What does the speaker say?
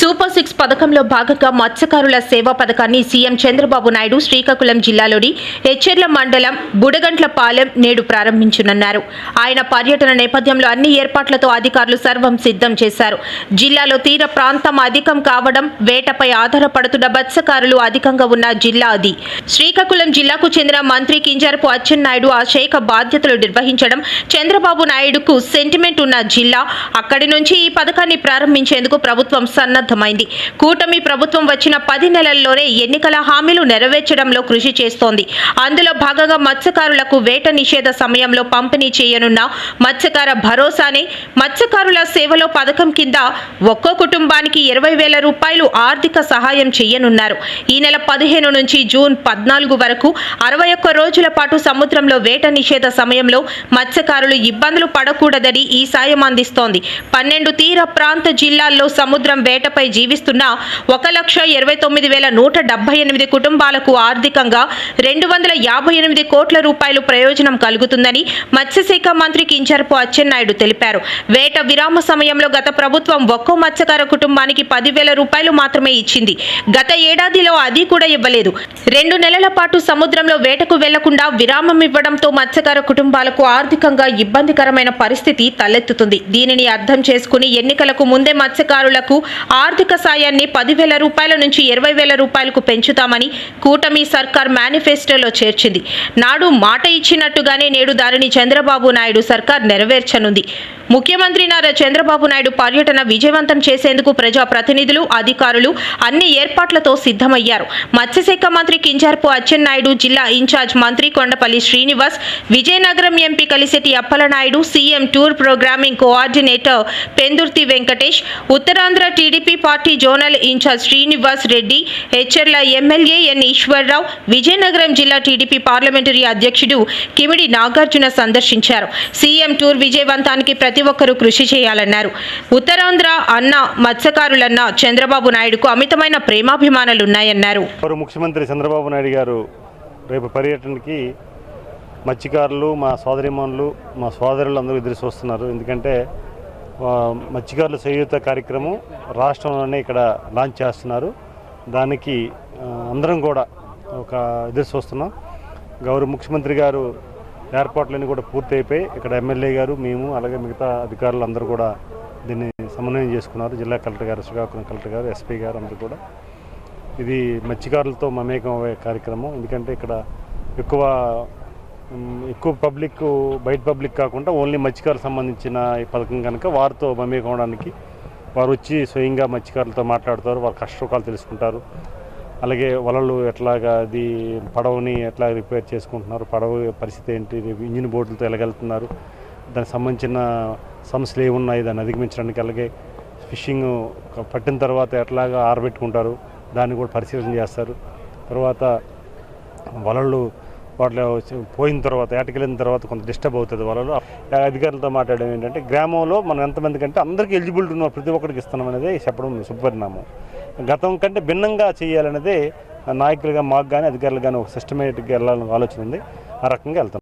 Super six పథకంలో భాగంగా మత్స్యకారుల సేవా పథకాన్ని సీఎం చంద్రబాబు నాయుడు శ్రీకాకుళం జిల్లాలోని హెచ్చెర్ల మండలం బుడగంట్లపాలెం నేడు ప్రారంభించనున్నారు. ఆయన పర్యటన నేపథ్యంలో అన్ని ఏర్పాట్లతో అధికారులు సర్వం సిద్ధం చేశారు. జిల్లాలో తీర ప్రాంతం అధికం కావడం వేటపై ఆధారపడుతున్న మత్స్యకారులు అధికంగా ఉన్న జిల్లా అది. శ్రీకాకుళం జిల్లాకు చెందిన మంత్రి కింజరపు అచ్చెన్నాయుడు ఆ శాఖ బాధ్యతలు నిర్వహించడం చంద్రబాబు నాయుడుకు సెంటిమెంట్ ఉన్న జిల్లా. అక్కడి నుంచి ఈ పథకాన్ని ప్రారంభించేందుకు ప్రభుత్వం అర్థమైంది. కూటమి ప్రభుత్వం వచ్చిన పది నెలల్లోనే ఎన్నికల హామీలు నెరవేర్చడంలో కృషి చేస్తోంది. అందులో భాగంగా మత్స్యకారులకు వేట నిషేధ సమయంలో పంపిణీ చేయనున్న మత్స్యకార భరోసానే మత్స్యకారుల సేవలో పథకం కింద ఒక్కో కుటుంబానికి ఇరవై వేల రూపాయలు ఆర్థిక సహాయం చేయనున్నారు. ఈ నెల పదిహేను నుంచి జూన్ పద్నాలుగు వరకు అరవై ఒక్క రోజుల పాటు సముద్రంలో వేట నిషేధ సమయంలో మత్స్యకారులు ఇబ్బందులు పడకూడదని ఈ సాయం అందిస్తోంది. పన్నెండు తీర ప్రాంత జిల్లాల్లో సముద్రం వేటపై జీవిస్తున్న ఒక లక్ష ఇరవై తొమ్మిది వేల నూట డెబ్బై ఎనిమిది కుటుంబాలకు ఆర్థికంగా రెండు వందల యాభై ఎనిమిది కోట్ల రూపాయలు ప్రయోజనం కలుగుతుందని మత్స్యశాఖ మంత్రి కించరపు అచ్చెన్నాయుడు తెలిపారు. వేట విరామ సమయంలో గత ప్రభుత్వం ఒక్కో మత్స్యకార కుటుంబానికి పదివేల రూపాయలు మాత్రమే ఇచ్చింది. గత ఏడాదిలో అది కూడా ఇవ్వలేదు. రెండు నెలల పాటు సముద్రంలో వేటకు వెళ్ళకుండా విరామం ఇవ్వడంతో మత్స్యకార కుటుంబాలకు ఆర్థికంగా ఇబ్బందికరమైన పరిస్థితి తలెత్తుతుంది. దీనిని అర్థం చేసుకుని ఎన్నికలకు ముందే మత్స్యకారులకు ఆర్థిక సాయాన్ని పదివేల రూపాయల నుంచి ఇరవై వేల రూపాయలకు పెంచుతామని కూటమి సర్కార్ మేనిఫెస్టోలో చేర్చింది. నాడు మాట ఇచ్చినట్టుగానే నేడు దానిని చంద్రబాబు నాయుడు సర్కార్ నెరవేర్చనుంది. ముఖ్యమంత్రి నారా చంద్రబాబు నాయుడు పర్యటన విజయవంతం చేసేందుకు ప్రజాప్రతినిధులు అధికారులు అన్ని ఏర్పాట్లతో సిద్ధమయ్యారు. మత్స్యశాఖ మంత్రి కింజార్పు అచ్చెన్నాయుడు జిల్లా ఇన్ఛార్జ్ మంత్రి Kondapalli Srinivas Vizianagaram MP Kalisetti Appalanaidu CM tour programming coordinator Pendurthi Venkatesh Uttarandhra TDP party zonal in charge Srinivas Reddy హెచ్ఎర్ల MLA N Eswararao Vizianagaram జిల్లా టీడీపీ పార్లమెంటరీ అధ్యక్షుడు కిమిడి నాగార్జున సందర్శించారు. సీఎం టూర్ విజయవంతానికి ప్రతి ప్రతి ఒక్కరూ కృషి చేయాలన్నారు. ఉత్తరాంధ్ర అన్న మత్స్యకారులన్న చంద్రబాబు నాయుడుకు అమితమైన ప్రేమాభిమానాలున్నాయన్నారు గౌరవ ముఖ్యమంత్రి చంద్రబాబు నాయుడు గారు రేపు పర్యటనకి మత్స్యకారులు మా సోదరిమణులు మా సోదరులు అందరూ ఎదురు చూస్తున్నారు. ఎందుకంటే మత్స్యకారుల చేయూత కార్యక్రమం రాష్ట్రంలోనే ఇక్కడ లాంచ్ చేస్తున్నారు. దానికి అందరం కూడా ఒక ఎదురు చూస్తున్నాం. గౌరవ ముఖ్యమంత్రి గారు ఏర్పాట్లన్నీ కూడా పూర్తయిపోయి ఇక్కడ ఎమ్మెల్యే గారు మేము అలాగే మిగతా అధికారులు అందరూ కూడా దీన్ని సమన్వయం చేసుకున్నారు. జిల్లా కలెక్టర్ గారు శ్రీకాకుళం కలెక్టర్ గారు ఎస్పీ గారు అందరూ కూడా. ఇది మత్స్యకారులతో మమేకం అయ్యే కార్యక్రమం. ఎందుకంటే ఇక్కడ ఎక్కువ ఎక్కువ పబ్లిక్ బయట పబ్లిక్ కాకుండా ఓన్లీ మత్స్యకారులకు సంబంధించిన ఈ పథకం కనుక వారితో మమేకం అవడానికి వారు వచ్చి స్వయంగా మత్స్యకారులతో మాట్లాడతారు. వారి కష్టసుఖాలు తెలుసుకుంటారు. అలాగే వలలు ఎట్లాగా అది పడవని ఎట్లా రిపేర్ చేసుకుంటున్నారు? పడవ పరిస్థితి ఏంటి? ఇంజిన్ బోర్డులతో ఎలాగెళ్తున్నారు? దానికి సంబంధించిన సమస్యలు ఏమున్నాయి? దాన్ని అధిగమించడానికి అలాగే ఫిషింగ్ పట్టిన తర్వాత ఎట్లాగా ఆరబెట్టుకుంటారు? దాన్ని కూడా పరిశీలన చేస్తారు. తర్వాత వలలు వాటిలో పోయిన తర్వాత ఏటకెళ్ళిన తర్వాత కొంత డిస్టర్బ్ అవుతుంది వలలు. అధికారులతో మాట్లాడడం ఏంటంటే గ్రామంలో మనం ఎంతమంది కంటే అందరికీ ఎలిజిబిలిటీ ఉన్న ప్రతి ఒక్కరికి ఇస్తున్నాం అనేది చెప్పడం శుభపరిణామం గతం కంటే భిన్నంగా చేయాలనేది నాయకులుగా మాకు కానీ అధికారులు కానీ ఒక సిస్టమేటిక్గా వెళ్ళాలని ఆలోచన ఉంది. ఆ రకంగా వెళ్తాం